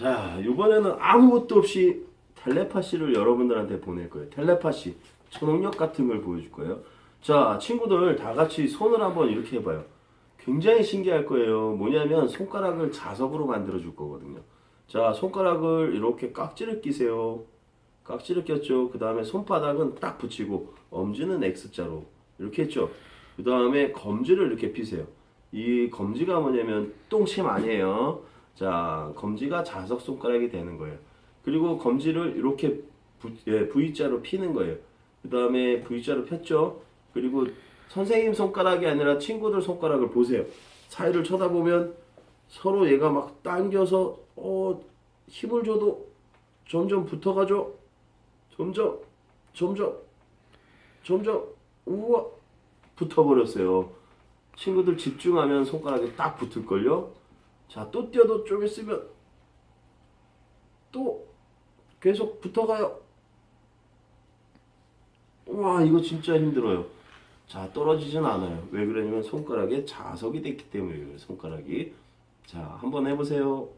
자, 이번에는 아무것도 없이 텔레파시를 여러분들한테 보낼 거예요. 텔레파시, 초능력 같은 걸 보여줄 거예요. 자, 친구들 다 같이 손을 한번 이렇게 해봐요. 굉장히 신기할 거예요. 뭐냐면 손가락을 자석으로 만들어 줄 거거든요. 자, 손가락을 이렇게 깍지를 끼세요. 깍지를 꼈죠. 그 다음에 손바닥은 딱 붙이고 엄지는 X자로 이렇게 했죠. 그 다음에 검지를 이렇게 피세요. 이 검지가 뭐냐면 똥침 아니에요. 자, 검지가 자석 손가락이 되는 거예요. 그리고 검지를 이렇게 부, 예, V자로 피는 거예요. 그 다음에 V자로 폈죠. 그리고 선생님 손가락이 아니라 친구들 손가락을 보세요. 사이를 쳐다보면 서로 얘가 막 당겨서 어, 힘을 줘도 점점 붙어가죠. 점점, 점점, 점점, 우와, 붙어버렸어요. 친구들 집중하면 손가락이 딱 붙을걸요? 자, 또 뛰어도 좀 있으면 또 계속 붙어가요. 와, 이거 진짜 힘들어요. 자, 떨어지진 않아요. 왜 그러냐면 손가락에 자석이 됐기 때문에 손가락이. 자, 한번 해보세요.